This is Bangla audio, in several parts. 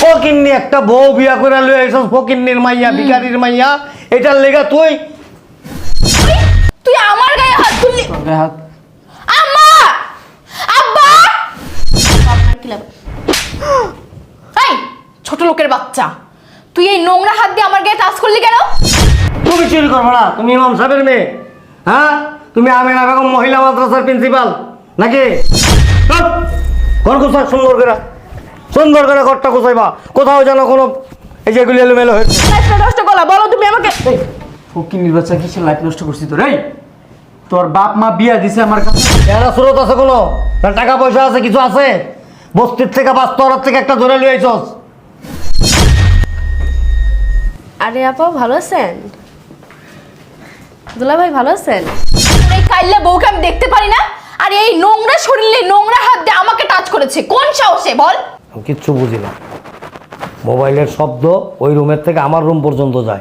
ফকিন্নি একটা বউ বিয়া করে লই আইছস ফকিন্নির মাইয়া ভিখারির মাইয়া এটার লেগা তুই। তুই আমার গায়ে হাত তুললি? গায়ে হাত। আম্মা! আব্বা! এই ছোট লোকের বাচ্চা। তুই এই নোংরা হাত দিয়ে আমার গায়ে টাচ করলি কেন? তুমি চুরি করব না তুমি ইমাম সাহেবের মেয়ে। হ্যাঁ? তুমি আমিনা বেগম মহিলা মাদ্রাসার প্রিন্সিপাল নাকি! ঘর কোথায় সুন্দর করে। সুন্দর করে ঘরটা কোথাইবা কোথাও যেন কোনো এই যে এগুলি এলোমেলো হয়েছে। নষ্ট করলা বলো তুমি আমাকে। ফকির বাচ্চা কিসের লাইফ নষ্ট করছি তোর এই? তোর বাপ মা বিয়া দিছে আমার কাছে। এরা স্রোত আছে কোনো? টাকা পয়সা আছে কিছু আছে? বস্তির থেকে বাস্তরার থেকে একটা ধরে লিয়ে আইছস। আরে আপা ভালো আছেন? দুলা ভাই ভালো আছেন? এই কাইল্লা বউকে আমি দেখতে পারি না আর এই নোংরা শরীরে নোংরা হাত দিয়ে আমাকে টাচ করেছে। কোন সাহসে বল? কিচ্ছু বুঝি না। মোবাইলের শব্দ ওই রুমের থেকে আমার রুম পর্যন্ত যায়।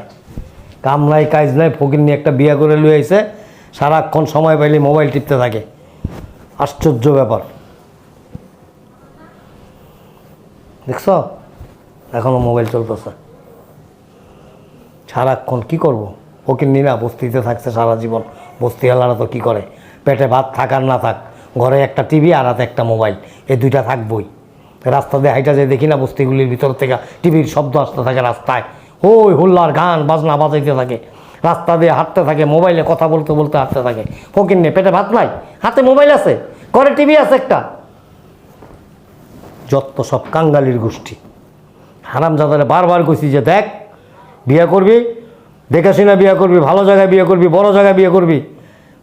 কাম নাই, কাজ নাই, ফকির নিয়ে একটা বিয়ে করে লুয়ে আইছে। সারাক্ষণ সময় পাইলে মোবাইল টিপতে থাকে। আশ্চর্য ব্যাপার। দেখছ? এখনও মোবাইল চলতেছে। সারাক্ষণ কি করব? ফকির নিনা বস্তিতে থাকছে সারা জীবন। বস্তি হেলারা তো কী করে? পেটে ভাত থাক আর না থাক। ঘরে একটা টিভি আর হাতে একটা মোবাইল। এই দুইটা থাকবই। রাস্তা দিয়ে হাইটা যায় দেখি না বস্তিগুলির ভিতর থেকে টিভির শব্দ আসতে থাকে রাস্তায়। ওই হুল্লার গান, বাজনা বাজাইতে থাকে। রাস্তা দিয়ে হাঁটতে থাকে, মোবাইলে কথা বলতে বলতে হাঁটতে থাকে। ফকির নিয়ে পেটে ভাত নাই? হাতে মোবাইল আছে? ঘরে টিভি আছে একটা? যত সব কাঙ্গালির গোষ্ঠী। হারাম জাদারে বারবার কইছি যে দেখ, বিয়ে করবি? দেখে শুনে বিয়ে করবি? ভালো জায়গায় বিয়ে করবি? বড় জায়গায় বিয়ে করবি?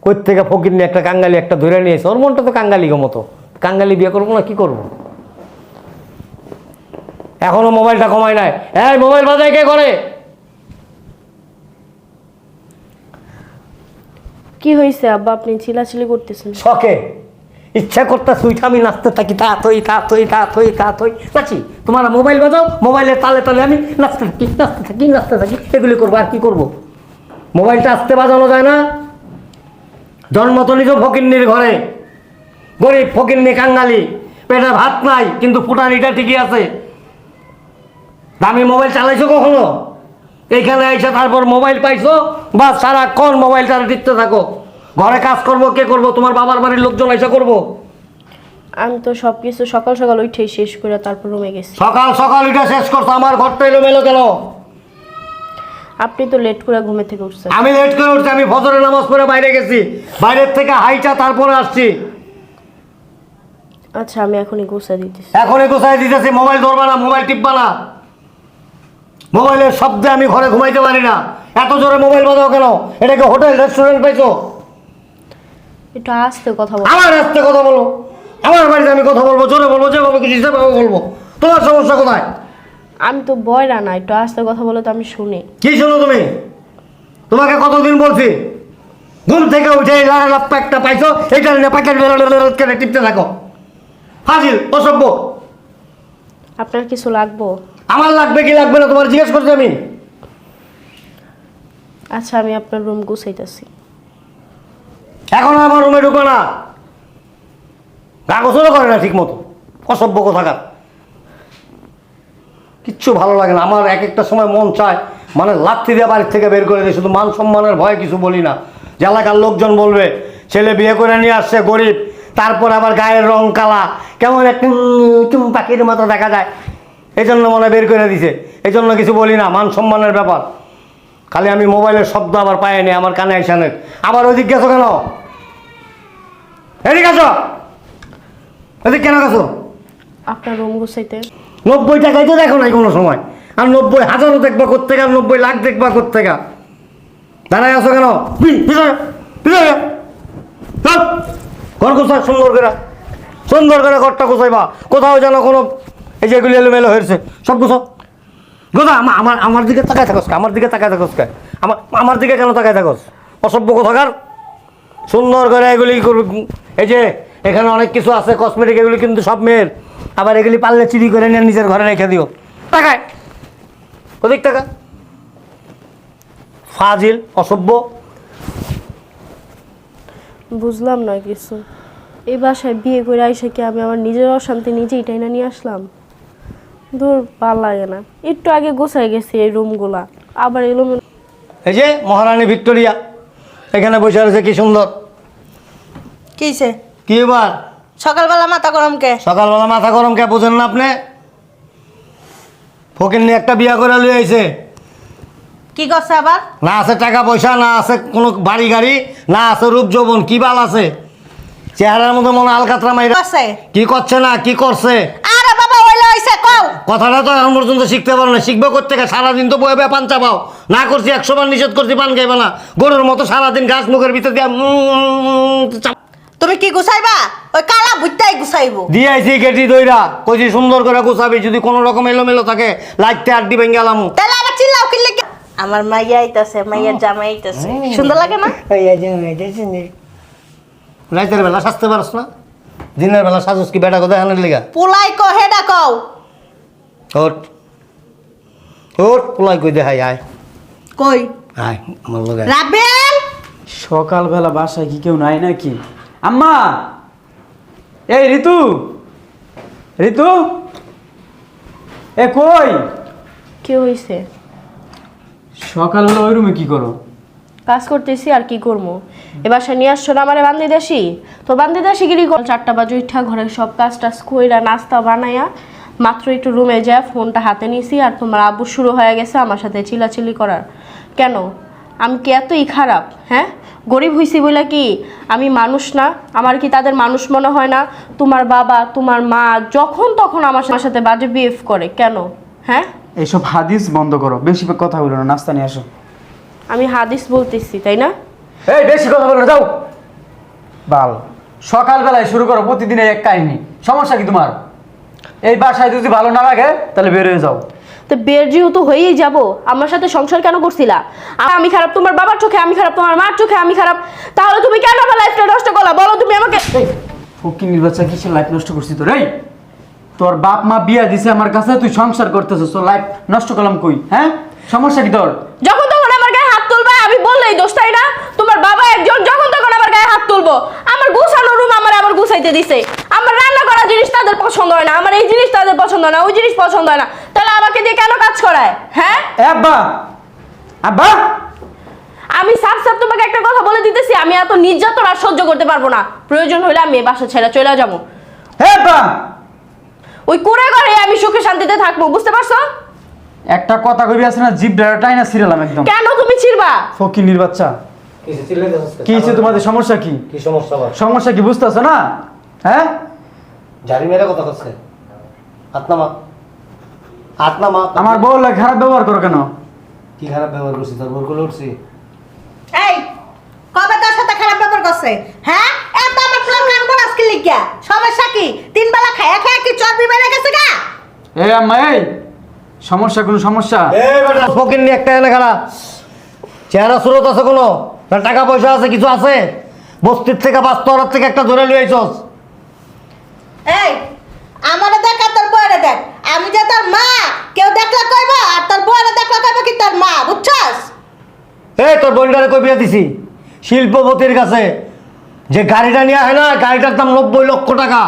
কই থেকে ফকির নিয়ে একটা কাঙ্গালি একটা ধরে নিয়েছে ওর মনটা তো কাঙ্গালি মতো। কাঙ্গালি বিয়ে করব না, কী করব? এখনও মোবাইলটা কমায় নাই। এই মোবাইল বাজায় কে করে কি হয়েছে আব্বা? আপনি চিলাচিলি করতেছেন। শখে। ইচ্ছা করতে সুইটা আমি নাচতে থাকি তা থই তা থই তা থই তা থই। নাচি তোমার মোবাইল বাজাও? মোবাইলের তালে তালে আমি নাচতে থাকি নাচতে থাকি নাচতে থাকি এগুলি করব আর কি করব? মোবাইলটা আসতে বাজানো যায় না। জন্ম তো নিজ ফকিন্নির ঘরে। গরিব ফকিন্নি কাঙ্গালি পেটে ভাত নাই কিন্তু ফুটানিটা ঠিকই আছে। দামি মোবাইল চালাইছো কখনো? এইখানে আইসা তারপর মোবাইল পাইছো? বা সারাক্ষণ মোবাইলটা টিপতে থাকো। ঘরে কাজ করব কে করব? তোমার বাবার বাড়ির লোকজন আইসা করব? আমি তো সব কিছু সকাল সকাল উঠেই শেষ করে তারপর রুমে গেছি। সকাল সকাল এটা শেষ করছ আমার ঘরটা এলো মেলো কেন? আপনি তো লেট করে ঘুমে থেকে উঠছেন। আমি লেট করে উঠছি আমি ফজরের নামাজ পড়ে বাইরে গেছি। বাইরের থেকে হাইটা তারপরে আসছি। আচ্ছা আমি এখনই গুছা দিতেছি। এখনই গোসাই দিতেছি মোবাইল ধরবা না মোবাইল টিপবা না। মোবাইলের শব্দে আমি ঘরে ঘুমাইতে পারি না। এত জোরে মোবাইল বাজাও কেন? এটাকে হোটেল রেস্টুরেন্ট পাইছো? একটু আস্তে কথা বলো। আমার রাস্তে কথা বলো। আমার বাড়িতে আমি কথা বলব জোরে বলব যেভাবে কিছু সেভাবে বলব। তোমার সমস্যা কোথায়? আমি তো বয়রা না একটু আস্তে কথা বলে তো আমি শুনি। কি শোনো তুমি? তোমাকে কতদিন বলছি? ঘুম থেকে উঠে এই লাড়া লাপ্পা একটা পাইছো এটা নিয়ে প্যাকেট করে টিপতে থাকো। হাজির অসভ্য। আপনার কিছু লাগবো? আমার লাগবে কি লাগবে না তোমার জিজ্ঞেস করছি আমি। আচ্ছা আমি আপনার রুম গুছাইতেছি। এখন আমার রুমে ঢুকো না। কাগজও করে না ঠিক মতো অসভ্য কোথাকার। কিচ্ছু ভালো লাগে না। আমার এক একটা সময় মন চায় মানে লাথি দিয়ে বাড়ির থেকে বের করে দিই। শুধু মান সম্মানের ভয়ে কিছু বলি না। যে এলাকার লোকজন বলবে ছেলে বিয়ে করে নিয়ে আসছে গরিব। তারপর আবার গায়ের রং কালা। কেমন একটা চুম পাখির মতো দেখা যায়। এই জন্য মনে বের করে দিছে। এই জন্য কিছু বলি না মান সম্মানের ব্যাপার। খালি আমি মোবাইলের শব্দ আবার পাইনি আমার কানে আইসানের আবার ওদিক গেছো কেন? এদিকে আসো। এদিক কেন গেছো? আপনার রুম গুছাইতে। নব্বই টাকায় তো দেখো নাই কোনো সময়। আর নব্বই হাজারও দেখবা কোথেকে আর নব্বই লাখ দেখবা করতে কোথেকে দাঁড়ায় আছো কেন। ঘর গোছা সুন্দর করে। সুন্দর করে ঘরটা গোছাইবা। কোথাও যেন কোনো এই যে এগুলি এলোমেলো হয়েছে, সব গোছা। আমার আমার আমার দিকে তাকায় থাকস? আমার দিকে তাকায় থাকস? আমার আমার দিকে কেন তাকায় থাকস? অসভ্য কোথাকার। সুন্দর করে এগুলি এই যে এখানে অনেক কিছু আছে কসমেটিক এগুলি কিন্তু সব মেয়ের। আবার এগুলি পারলে চুরি করে নিয়ে নিজের ঘরে রেখে দিও। টাকায় ওদিক টাকা ফাজিল, অসভ্য। বুঝলাম না কিছু। এই বাসায় বিয়ে করে আইসে কি আমি আমার নিজের অশান্তি নিজেই টাইনা নিয়ে আসলাম? দূর ভালো লাগে না। একটু আগে গোছাই গেছি এই রুমগুলা। আবার এলো এই যে মহারানী ভিক্টোরিয়া এখানে বসে রয়েছে কি সুন্দর। কিছে কি এবার? সকালবেলা মাথা গরম কে? সকালবেলা মাথা গরম কে বোঝেন না আপনি? ফকির নিয়ে একটা বিয়া করে লুই আইছে। কি করছে আবার? না আছে টাকা পয়সা না আছে কোনো বাড়ি গাড়ি না আছে রূপ যৌবন কি বাল আছে? চেহারার মধ্যে মনে আলকাতরা মাইরা করছে? কি করছে না কি করছে? হইছে কও। কথাটা তো এখন পর্যন্ত শিখতে পারো না। শিখবে সারাদিন তো বয়ে পান চাপাও। না করছি একশো বার নিষেধ করছি পান খাইবে না। গরুর মতো সারাদিন গাছ মুখের ভিতর দিয়া তুমি কি গুছাইবা? ওই কালা বুঝতাই গুছাইবো। দিয়ে আইছি গেটি দইরা। কইছি সুন্দর করে গুছাবি যদি কোনো রকম এলোমেলো থাকে লাইটতে আড্ডি ভেঙে গেলাম তাহলে আবার চিল্লাও কি লেগে? আমার মাইয়া আইতাছে মাইয়ার জামাই আইতাছে। সুন্দর লাগে না। রাইতের বেলা সাজতে পারস না? দিনের বেলা সাজস কি বেটা কোথায় আনার লিগা? পোলাই কো হেডা কও ওট ওট পোলাই কই দে হাই আয়। কই? আয় আমার লগে রাবেল সকালবেলা বাসায় কি কেউ নাই নাকি? আম্মা! এই ঋতু! ঋতু! এ কই? কি হয়েছে সকালবেলা ওই রুমে কি করো? কাজ করতেছি আর কি করব? এবার সে নিয়ে আসছো না আমারে বান্ধি দেশি তো বান্ধি দেশি গিরি চারটা বাজে উঠা ঘরে সব কাজ টাজ কইরা নাস্তা বানাইয়া মাত্র একটু রুমে যায় ফোনটা হাতে নিছি আর তোমার আব্বু শুরু হয়ে গেছে আমার সাথে চিলাচিলি করার। কেন? আমি কি এতই খারাপ হ্যাঁ? গরিব হইছি বলে কি? আমি মানুষ না, আমার কি তাদের মানুষ মনে হয় না? তোমার বাবা, তোমার মা যখন তখন আমার আমার সাথে বাজে বিহেভ করে, কেন? হ্যাঁ? এইসব হাদিস বন্ধ করো, বেশি কথা বলো না, নাস্তা নিয়ে আসো। আমি হাদিস বলতেছি তাই না? এই বেশি কথা বলো না যাও। বাল সকালবেলায় শুরু করো প্রতিদিন এই এক কাহিনী। সমস্যা কি তোমার? এই বাসায় যদি ভালো না লাগে তাহলে বের হয়ে যাও। তো বের যেহেতু হয়েই যাব আমার সাথে সংসার কেন করছিলা? আমি খারাপ তোমার বাবার চোখে আমি খারাপ তোমার মার চোখে আমি খারাপ। তাহলে তুমি কেন আমার লাইফটা নষ্ট করলা? বলো তুমি আমাকে। ফকির নির্বাচন কিসের লাইফ নষ্ট করছিস তোর? এই তোর বাপ মা বিয়া দিছে আমার কাছে তুই সংসার করতেছিস তোর লাইফ নষ্ট করলাম কই? হ্যাঁ? সমস্যা কি তোর? যখন তখন আমার গায়ে হাত তুলবে বললেই দোষ তাই না তোমার বাবা একজন যখন তখন আমার গায়ে হাত তুলবো। আমার গুছানো রুম আমার আবার গুছাইতে দিছে। আমার রান্না করা জিনিস তাদের পছন্দ হয় না আমার এই জিনিস তাদের পছন্দ হয় না ওই জিনিস পছন্দ হয় না। তাহলে আমাকে দিয়ে কেন কাজ করায় হ্যাঁ? আব্বা আব্বা! আমি সাফ সাফ তোমাকে একটা কথা বলে দিতেছি আমি এত নির্যাতন আর সহ্য করতে পারব না। প্রয়োজন হলে আমি এই বাসা ছেড়ে চলে যাব। হে আব্বা! ওই করে করে আমি সুখে শান্তিতে থাকব বুঝতে পারছ? একটা কথা কবি আছে না জিপ ডাটাই না ছিড়ালাম একদম। কেন তুমি ছিড়বা? ফকির নির্বাচন কি হচ্ছে তোমাদের সমস্যা কি? কি সমস্যা বল? সমস্যা কি বুঝতেছো না? হ্যাঁ? জারি মেরে কথা নামা হাত নামা আমার বউ লাগে খারাপ ব্যবহার করো কেন? কি খারাপ ব্যবহার করছি তোর বোরগুলো উঠছি। এই কবে তোর সাথে খারাপ ব্যবহার করছে? হ্যাঁ? এত আমার কাম কর আজকে লিখিয়া। সমস্যা কি? তিন বেলা খায়া খায়া কি চর্বি বেড়ে গেছে গা? এই আম্মা এই! সমস্যা কোনো সমস্যা? নিয়ে একটা এনে চেহারা স্রোত আছে কোনো? না টাকা পয়সা আছে কিছু আছে? বস্তির থেকে বাস্তবরার থেকে একটা ধরে লিয়ে আইছস। এই আমারে দেখ আর তোর বউরে দেখ। আমি যে তোর মা কেউ দেখলে কইব আর তোর বউরে দেখলে কইব কি তোর মা বুঝছস? এই তোর বোনটারে কই বিয়া দিছি? শিল্পপতির কাছে। যে গাড়িটা নিয়ে হয় না গাড়িটার দাম নব্বই লক্ষ টাকা।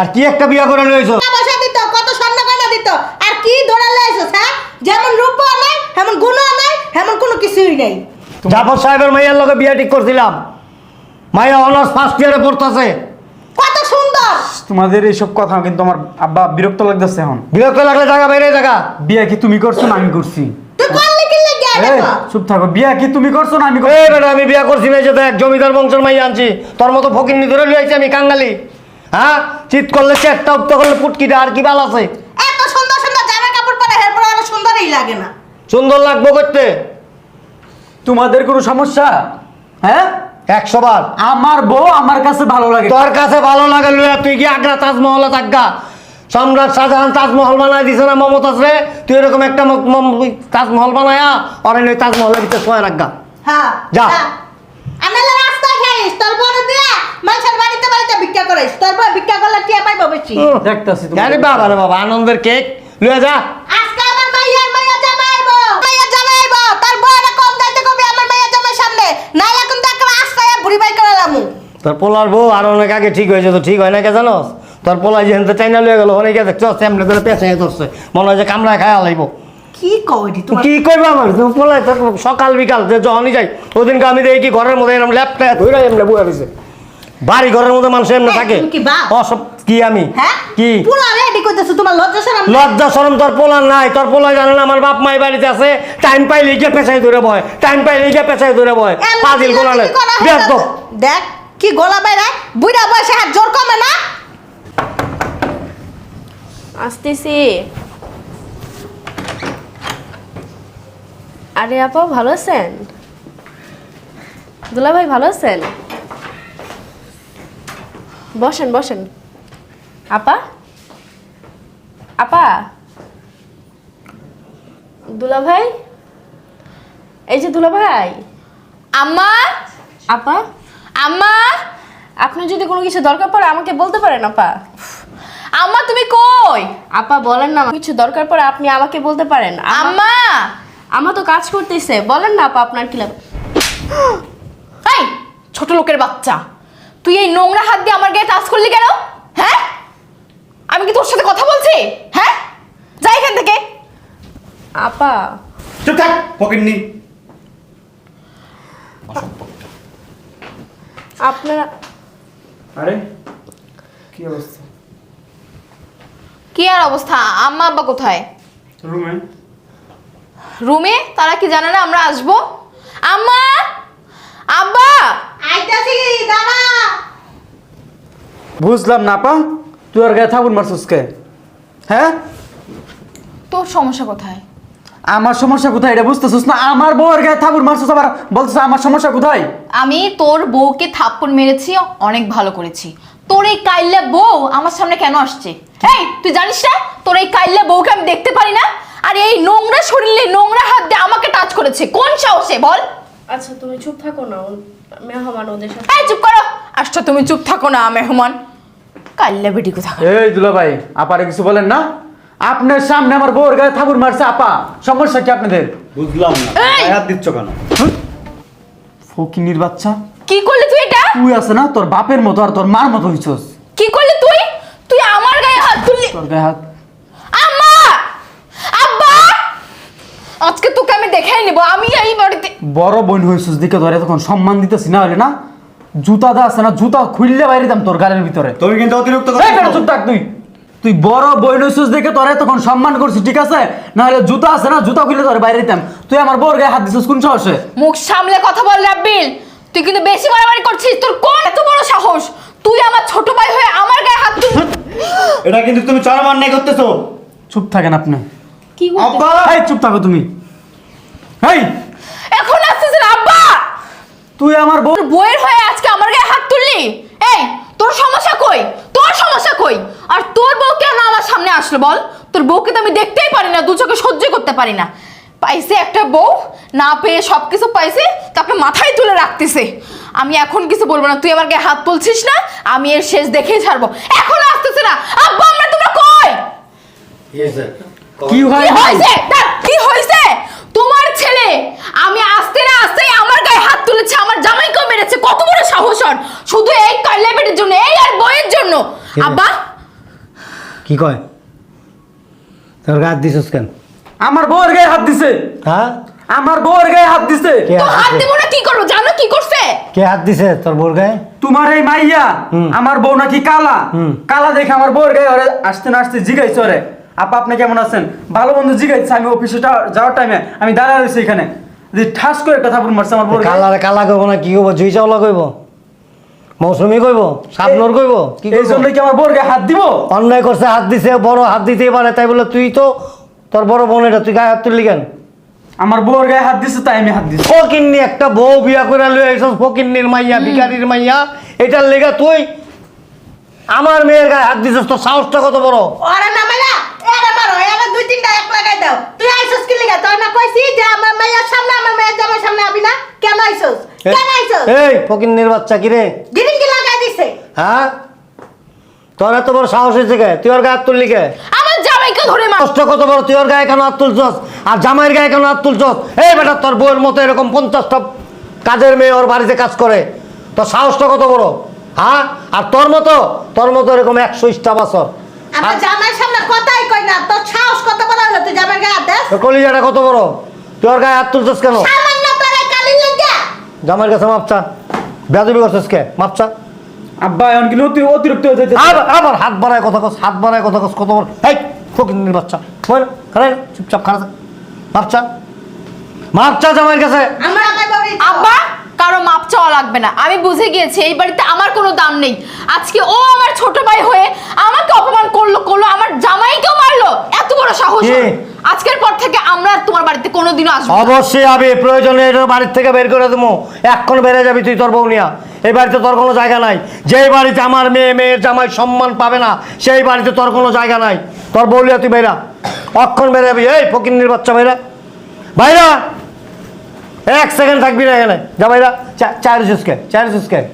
আর কি একটা বিয়া করে নিয়েছ টাকা পয়সা দিত কত দিত আর কি দৌড়ালে আইছস হ্যাঁ? যেমন রূপ নাই তেমন গুণ নাই তেমন কোনো কিছুই নেই। জাফর সাহেবের মাইয়ার লগে বিয়া ঠিক করছিলাম। মাইয়া অনার্স ফার্স্ট ইয়ারে পড়তেছে। কত সুন্দর! তোমাদের এইসব কথা কিন্তু আমার আব্বা বিরক্ত লাগতেছে এখন। বিরক্ত লাগলে জায়গা বাইরে জায়গা। বিয়া কি তুমি করছ না আমি করছি? তুই করলি কি লাগে এই, দেখো চুপ থাকো। বিয়া কি তুমি করছ না আমি করছি? এই বেটা আমি বিয়া করছি না যে দেখ জমিদার বংশের মাইয়া আনছি। তোর মতো ফকিন্নি ধরে লইছি আমি কাঙ্গালি। হ্যাঁ? চিত করলে চেটটা উত্ত করলে পুটকিটা আর কি বাল আছে? এত সুন্দর সুন্দর জামা কাপড় পরে এরপর আর সুন্দরই লাগে না। সুন্দর লাগবো করতে। তোমাদের কোনো সমস্যা? হ্যাঁ? একশো বার। আমার বউ আমার কাছে ভালো লাগে। তোর কাছে ভালো লাগে লইয়া তুই কি আগ্রা তাজমহলে থাকগা? সম্রাট শাহজাহান তাজমহল বানায় দিছে না মমতাজ রে? তুই এরকম একটা তাজমহল বানায়া আর ওই তাজমহলের ভিতরে শোয়া রাখগা। হ্যাঁ যা। আমি রাস্তায় খাইস তোর বড় দিয়া মানুষের বাড়িতে বাড়িতে ভিক্ষা করিস তোর বউ ভিক্ষা করলে টিয়া পাইবো বেশি। দেখতাছি তোমাদের। আরে বাবা রে বাবা আনন্দের কেক। যা। আজকে আমার মাইয়ার মাইয়া জামাইবো মাইয়া জামাইবো তোর বউরে কম যাইতে কবি আমার মাইয়া জামাই সামনে। নাইলে কিন্তু একটা রাস্তায় বুড়ি বাই করে তোর পোলার বউ আর অনেক আগে ঠিক হয়েছে তো ঠিক হয় না কে জানোস? তোর পোলাই যে হেনতে চাইনা লয়ে গেল অনেকে দেখছ এমনি ধরে পেঁচাই ধরছে। মনে হয় যে কামড়ায় খায় আলাইব কি কইডি তোমার? কি করবে আমার? তুমি পোলাই তোর সকাল বিকাল যে যখনই যাই ওদিনকে আমি দেখি কি ঘরের মধ্যে এরকম ল্যাপটা ধরে এমনি বয়ে রয়েছে বাড়ি ঘরের মধ্যে মানুষ এমনি এই, থাকে। কি বাপ? অসব কি আমি? হ্যাঁ? কি? তোমার লজ্জা শরম লজ্জা শরম তোর পোলা নাই। তোর পোলা জানে না আমার বাপ মাই বাড়িতে আছে। টাইম পাইলে গিয়ে পেছাই ধরে বয়। টাইম পাইলে গিয়ে পেছাই ধরে বয়। পাজিল গোলা নেই। হয়? দেখ কি গলা বাইরে বুইড়া বয়সে হাত জোর কমে না? আসতেছি। আরে আপা ভালো আছেন? দুলা ভাই ভালো আছেন? বসেন বসেন। আপা? আপা? দুলা ভাই এই যে দুলা ভাই আম্মা? আপা? আম্মা? আপনি যদি কোনো কিছু দরকার পড়ে আমাকে বলতে পারেন আপা। আম্মা তুমি কই? আপা বলেন না কিছু দরকার পড়ে আপনি আমাকে বলতে পারেন। আমা আম্মা! আমা তো কাজ করতেছে বলেন না আপা আপনার কি লাগবে এই ছোট লোকের বাচ্চা তুই এই নোংরা হাত দিয়ে আমার গায়ে টাচ করলি কেন? হ্যাঁ? আমি কি তোর সাথে কথা বলছি? হ্যাঁ? যাই এখান থেকে। আপা। চুপ থাক পকেট নি। আপনারা আরে কি অবস্থা? কি আর অবস্থা? আম্মা আব্বা কোথায়? রুমে। রুমে? তারা কি জানে না আমরা আসব? আম্মা! আব্বা! আইতাছি দাঁড়া! বুঝলাম না পা তুই আর গায়ে থাকুন মারছিস কে? হ্যাঁ? তোর সমস্যা কোথায়? আমার সমস্যা কোথায়? এটা বুঝতেছিস না? আমার বউয়ের গায়ে থাকুর মারছিস আবার। বলছিস আমার সমস্যা কোথায়? আমি তোর বউকে থাপ্পড় মেরেছি অনেক ভালো করেছি। তোর এই কাইল্লা বউ আমার সামনে কেন আসছে? এই তুই জানিস না? তোর এই কাইল্লা বউকে আমি দেখতে পারি না? আর এই নোংরা শরীরে নোংরা হাত দিয়ে আমাকে টাচ করেছে। কোন সাহসে বল? আচ্ছা তুমি চুপ থাকো না মেহমান ওদের সাথে। এই চুপ করো। আচ্ছা তুমি চুপ থাকো না মেহমান। কাইল্লা বেটি কোথা এই দুলা ভাই আপারে কিছু বলেন না? আপনার সামনে আমার বউয়ের গায়ে থাকুর মারছে আপা। সমস্যা কি আপনাদের? বুঝলাম না! গায়ে হাত দিচ্ছ কেন? ফকিনির বাচ্চা। কি করলি তুই এটা? তুই আছে না তোর বাপের মতো আর তোর মার মতো হইছস। কি করলি তুই? তুই আমার গায়ে হাত তুললি। তোর গায়ে হাত আম্মা আব্বা আজকে তোকে আমি দেখাই নিব আমি এই বাড়িতে বড় বোন হইছস দিকে ধরে তখন সম্মান দিতেছি না হলে না? জুতা দা আছে না জুতা খুললে বাইরে দাম তোর গালের ভিতরে। তুমি কিন্তু অতিরিক্ত এই বেটা চুপ থাক তুই। তুই বড় বই নইছিস দেখে তোরে তখন সম্মান করছিস ঠিক আছে? না হলে জুতা আছে না জুতা খুলে তোরে বাইরে দিতাম তুই আমার বউর গায়ে হাত দিছিস কোন সাহসে? মুখ সামলে কথা বল রাব্বিল। তুই কিন্তু বেশি বাড়াবাড়ি করছিস তোর কোন এত বড় সাহস? তুই আমার ছোট ভাই হয়ে আমার গায়ে হাত তুল এটা কিন্তু তুমি চরম অন্যায় করতেছো। চুপ থাকেন আপনি। কি আব্বা! এই চুপ থাকো তুমি। এই! এখন আসছিস না, আব্বা! তুই আমার বউ তোর বইয়ের হয়ে আজকে আমার গায়ে হাত তুললি? এই তোর সমস্যা কই? তোর সমস্যা কই? আর তোর বউ কেন আমার সামনে আসলো বল? তোর বউকে তো আমি দেখতেই পারি না দু চোখে সহ্য করতে পারি না। পাইছে একটা বউ না পেয়ে সব কিছু পাইছে তাকে মাথায় তুলে রাখতেছে। আমি এখন কিছু বলব না তুই আমার গায়ে হাত তুলছিস না আমি এর শেষ দেখেই ছাড়বো। এখন আসতেছে না। আব্বা আমরা তোমরা কই? কি হয়? কি হয়েছে? কি হয়েছে? তোমার ছেলে আমি আসতে না আসতেই আমার গায়ে হাত তুলেছে আমার জামাইকেও মেরেছে। কত বড় সাহস ওর। শুধু এই কাল্লাবেটের জন্য এই আর বইয়ের জন্য। আব্বা। কি কয়? তোর গায়ে হাত দিছিস কেন? আমার বউর গায়ে হাত দিছে। হ্যাঁ? আমার বউর গায়ে হাত দিছে। কে তো হাত দিছে? না কি করব? জানো কি করছে? কে হাত দিছে তোর বোর গায়ে? তোমার এই মাইয়া হুম। আমার বউ নাকি কালা। হুম। কালা দেখে আমার বউর গায়ে ওরে আসতে না আসতে জিগাইছে ওরে। আপা আপনি কেমন আছেন? ভালো বন্ধু জিগাইছে আমি অফিসে যাওয়ার টাইমে আমি দাঁড়া রয়েছি এখানে। যে ঠাস করে কথা বল মারছে আমার গায়ে। কালারে কালা কইব না কি কইব? জুই চাওলা কইব? মৌসুমি কইব? সাবনর কইব? কি এই কইব? জন্য কি আমার গায়ে হাত দিব? অন্যায় করছে হাত দিছে বড় হাত দিতেই পারে তাই বলে তুই তো তোর বড় বোন এটা তুই গায়ে হাত তুললি কেন? আমার বউর গায়ে হাত দিছে তাই আমি হাত দিছি। ফকিন্নি একটা বউ বিয়া করে লই আইছস ফকিন্নির মাইয়া ভিখারির মাইয়া এটার লেগা তুই আমার মেয়ের গায়ে হাত দিছস তোর সাহসটা কত বড়? নামাইলা এরা মারো এরা দুই তিনটা এক লাগাই দাও। তুই আইছস কি লিগা? তোর না কইছি যে আমার মাইয়ার সামনে আমার জামার সামনে আবি না। কেন আইছস কেন আইছস এই বাচ্চা কি রে? কি লাগাই দিছে? হ্যাঁ? তোর এত বড় সাহস হয়েছে কে? তুই ওর গায়ে হাত তুললি কে? আমার জামাইকে ধরে মার। কষ্ট কত বড় তুই ওর গায়ে কেন হাত তুলছস? আর জামাইয়ের গায়ে কেন হাত তুলছস? এই বেটা তোর বউয়ের মতো এরকম পঞ্চাশটা কাজের মেয়ে ওর বাড়িতে কাজ করে। তোর সাহসটা কত বড়? হ্যাঁ? আর তোর মতো তোর মতো এরকম একশো ইষ্টা বছর। আমার সামনে কথাই কই না তোর সাহস কত বড় হলো? তুই গায়ে হাত দেস? তোর কলিজাটা কত বড়? তুই ওর গায়ে হাত তুলছিস কেন? সামান্য তোর কালি লেগে। জামাইয়ের কাছে মাপচা করছিস কে? মাপচা আব্বা এখন অতি অতিরিক্ত হয়ে যাইতেছে। আবার আবার হাত বাড়ায় কথা কস হাত বাড়ায় কথা কস কত বড়। এই ফকির বাচ্চা। বল খারাই চুপচাপ খারাপ মাপচা মাপচা জামাইয়ের কাছে। আমার আব্বা কারও মাপ চাওয়া লাগবে না। আমি বুঝে গিয়েছি এই বাড়িতে আমার কোনো দাম নেই। আজকে ও আমার ছোট ভাই হয়ে আমাকে অপমান করল করল আমার জামাইকেও মারলো। এত বড় সাহস কে? আজকের পর থেকে আমরা আর তোমার বাড়িতে কোনোদিনও আসব না। অবশ্যই আবি প্রয়োজনে এটা বাড়ির থেকে বের করে দেবো। এক্ষণ বেড়ে যাবি তুই তোর বউ নিয়া। এই বাড়িতে তোর কোনো জায়গা নাই। যেই বাড়িতে আমার মেয়ে মেয়ের জামাই সম্মান পাবে না সেই বাড়িতে তোর কোনো জায়গা নাই। তোর বউলিয়া তুই বেরা অক্ষণ বেড়ে যাবি। এই ফকিন্নির বাচ্চা বাইরা বাইরা এক সেকেন্ড থাকবি না এখানে। যা বাইরা চা- চায়ের সুস্কে চায়ের সুস্কে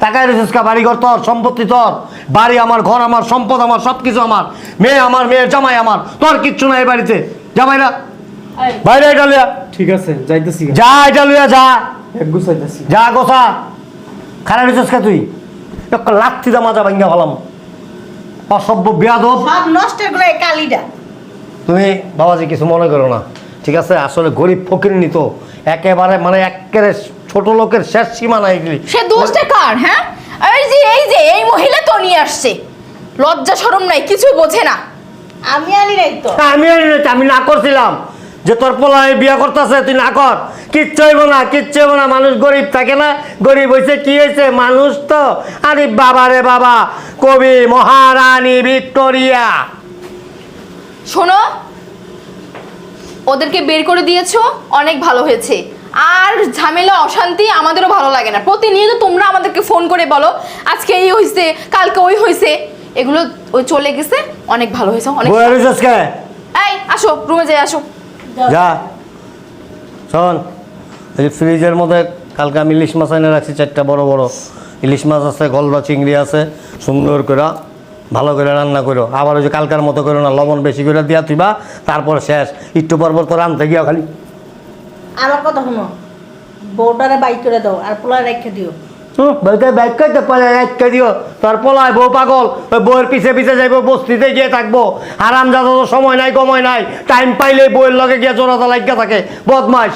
টাকায় রেসুসকা বাড়ি ঘর তোর সম্পত্তি তোর। বাড়ি আমার ঘর আমার সম্পদ আমার সব কিছু আমার। মেয়ে আমার মেয়ের জামাই আমার। তোর কিচ্ছু নাই এই বাড়িতে। যা বাইরা বাইরে এটা লিয়া ঠিক আছে যাইতেছি। যা এটা লইয়া যা। গুছাইতেছি যা গোসা খারাপ কে তুই? একটা লাথি দা মাজা ভাঙ্গা ভালাম অসভ্য বেয়াদব। সবগুলো এই কালিটা তুমি বাবাজি কিছু মনে করো না। ঠিক আছে আসলে গরিব ফকির নিত একেবারে মানে একেবারে ছোট লোকের শেষ সীমানা এগুলি। সে দোষটা কার হ্যাঁ? এই যে এই যে এই মহিলা তো নিয়ে আসছে। লজ্জা শরম নাই কিছু বোঝে না। আমি আনি নাই তো। আমি জানি না, আমি না করছিলাম। যে তোর পোলায় বিয়া করতেছে তুই না কর। কিচ্ছু হইব না কিচ্ছু হইব না মানুষ গরিব থাকে না। গরিব হয়েছে কি হয়েছে মানুষ তো। আরে বাবা রে বাবা কবি মহারানী ভিক্টোরিয়া। শোনো ওদেরকে বের করে দিয়েছ অনেক ভালো হয়েছে। আর ঝামেলা অশান্তি আমাদেরও ভালো লাগে না। প্রতিনিয়ত তোমরা আমাদেরকে ফোন করে বলো আজকে এই হয়েছে কালকে ওই হয়েছে এগুলো ওই চলে গেছে অনেক ভালো হয়েছে অনেক এই আসো রুমে যাই আসো। যা। শোন এই ফ্রিজের মধ্যে কালকে আমি ইলিশ মাছ এনে রাখছি চারটা বড় বড়। ইলিশ মাছ আছে গলদা চিংড়ি আছে সুন্দর করে ভালো করে রান্না করো। আবার ওই যে কালকার মতো করো না লবণ বেশি করে দিয়া তুইবা তারপর শেষ। একটু পর তো রানতে গিয়া খালি। আমার কথা শুনো বউটারে বাইক করে দাও আর পোলা রেখে দিও। বলতে ব্যাগ করতে পারে একটা দিও। তোর পোলায় বউ পাগল ওই বউয়ের পিছে পিছে যাইবো বস্তিতে গিয়ে থাকব। আরাম যাতে সময় নাই কময় নাই। টাইম পাইলে বউয়ের লগে গিয়ে জোড়াতে লাগিয়ে থাকে। বদমাস